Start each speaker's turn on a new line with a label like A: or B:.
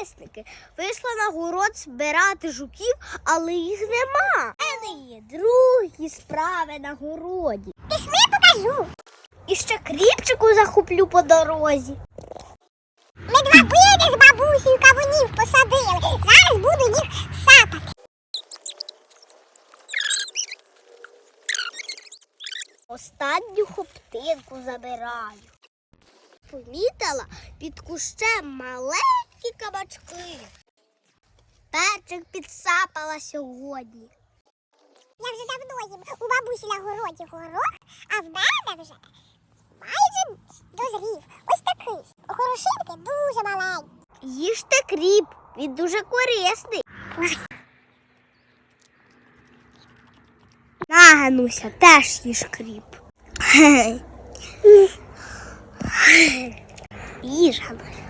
A: корисники. Вийшла на город збирати жуків, але їх нема. У мене є другі справи на городі.
B: Пішли покажу.
A: І ще кріпчику захоплю по дорозі.
B: Ми два види з бабусею кавунів посадили. Зараз буду їх сапати.
A: Останню хоптинку забираю. Помітила під кущем кабачки. Перчик підсапала сьогодні.
B: Я вже давно їм у бабусі на городі горох, а в мене вже майже дозрів. Ось такий. Горошинки дуже маленькі.
A: Їжте кріп, він дуже корисний. На, Гануся, теж їж кріп. Їж, Гануся.